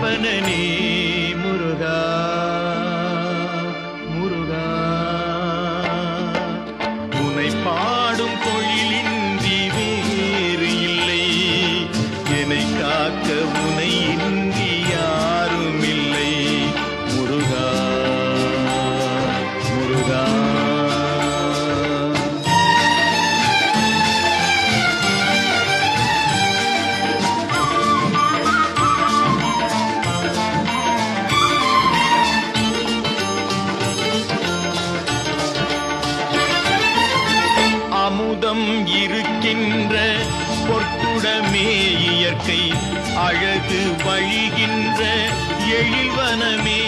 விற்பனனே முருகா முருகா. உனை பாடும் தொழிலின்றி வேறு இல்லை. என்னை காக்க உனை அமுதம் இருக்கின்ற பொட்டுடமே இயற்கை அழகு வழிகின்ற எழில்வனமே.